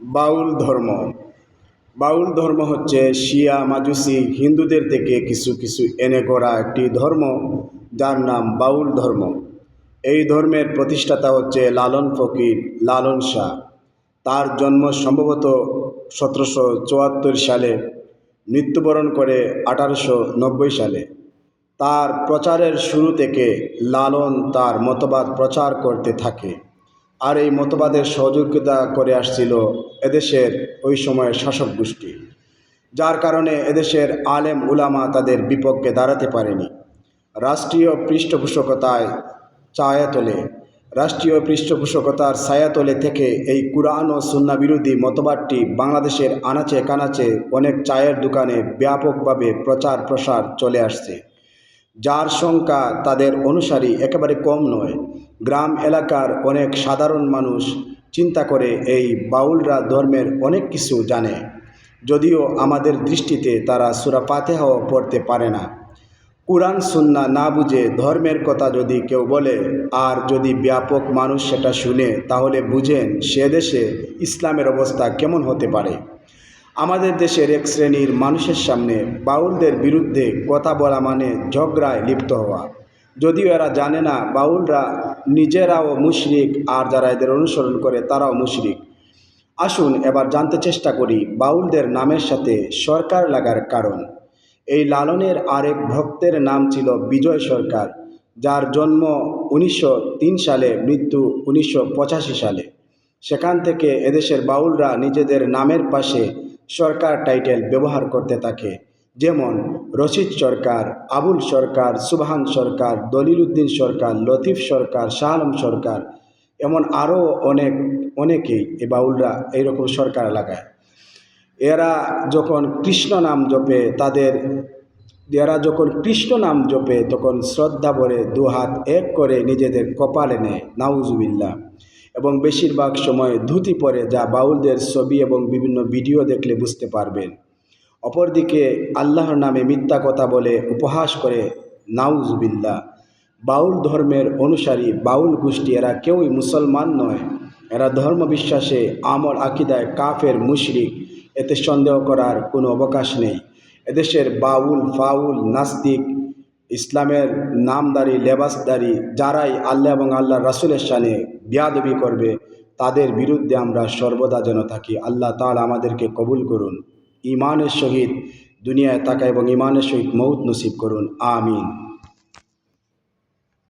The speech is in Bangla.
বাউল ধর্ম। বাউল ধর্ম হচ্ছে শিয়া, মাজুসি, হিন্দুদের থেকে কিছু কিছু এনে করা একটি ধর্ম, যার নাম বাউল ধর্ম। এই ধর্মের প্রতিষ্ঠাতা হচ্ছে লালন ফকির, লালন শাহ। তার জন্ম সম্ভবত সতেরোশো চুয়াত্তর সালে, মৃত্যুবরণ করে আঠারোশো নব্বই সালে। তার প্রচারের শুরু থেকে লালন তার মতবাদ প্রচার করতে থাকে। আর এই মতবাদের সহযোগিতা করে আসছিল এদেশের ওই সময়ের শাসক গোষ্ঠী, যার কারণে এদেশের আলেম উলামা তাদের বিপক্ষে দাঁড়াতে পারেনি। রাষ্ট্রীয় পৃষ্ঠপোষকতায় ছায়াতলে, রাষ্ট্রীয় পৃষ্ঠপোষকতার ছায়াতলে থেকে এই কুরআন ও সুন্না বিরোধী মতবাদটি বাংলাদেশের আনাচে কানাচে অনেক চায়ের দোকানে ব্যাপকভাবে প্রচার প্রসার চলে আসছে। যার সংখ্যা তাদের অনুসারী একেবারে কম নয়। গ্রাম এলাকার অনেক সাধারণ মানুষ চিন্তা করে এই বাউলরা ধর্মের অনেক কিছু জানে। যদিও আমাদের দৃষ্টিতে তারা সুরা পাতেহাও পড়তে পারে না। কোরআন সুন্না না বুঝে ধর্মের কথা যদি কেউ বলে, আর যদি ব্যাপক মানুষ সেটা শুনে, তাহলে বুঝেন সে দেশে ইসলামের অবস্থা কেমন হতে পারে। আমাদের দেশের এক শ্রেণির মানুষের সামনে বাউলদের বিরুদ্ধে কথা বলা মানে ঝগড়ায় লিপ্ত হওয়া। যদিও এরা জানে না বাউলরা নিজেরাও মুশরিক আর যারা এদের অনুসরণ করে তারাও মুশরিক। আসুন এবার জানতে চেষ্টা করি বাউলদের নামের সাথে সরকার লাগার কারণ। এই লালনের আরেক ভক্তের নাম ছিল বিজয় সরকার, যার জন্ম উনিশশো তিন সালে, মৃত্যু উনিশশো পঁচাশি সালে। সেখান থেকে এদেশের বাউলরা নিজেদের নামের পাশে সরকার টাইটেল ব্যবহার করতে থাকে। যেমন, রশিদ সরকার, আবুল সরকার, সুবহান সরকার, দলিলউদ্দিন সরকার, লতিফ সরকার, শাহ আলম সরকার, এমন আরও অনেক অনেকেই এ বাউলরা এইরকম সরকার লাগায়। এরা যখন কৃষ্ণ নাম জপে, তাদের, এরা যখন কৃষ্ণ নাম জপে, তখন শ্রদ্ধা ভরে দুহাত এক করে নিজেদের কপালে নেয়। নাউজুবিল্লা এবং বেশিরভাগ সময় ধুতি পরে যা বাউলদের ছবি এবং বিভিন্ন ভিডিও দেখলে বুঝতে পারবেন। অপরদিকে আল্লাহর নামে মিথ্যা কথা বলে উপহাস করে নাউজুবিল্লা বাউল ধর্মের অনুসারী বাউল গোষ্ঠী এরা কেউই মুসলমান নয়। এরা ধর্ম বিশ্বাসে আমল আকিদায় কাফের, মুশরিক, এতে সন্দেহ করার কোনো অবকাশ নেই। এদেশের বাউল, ফাউল, নাস্তিক ইসলামের নামদারি, লেবাসদারি যারাই আল্লাহ এবং আল্লাহ রাসুলের সানে বিয়াদবি করবে, তাদের বিরুদ্ধে আমরা সর্বদা যেন থাকি। আল্লাহ তালা আমাদেরকে কবুল করুন ইমানের সহিত দুনিয়ায় থাকা এবং ইমানের সহিত মৌত নসিব করুন। আমিন।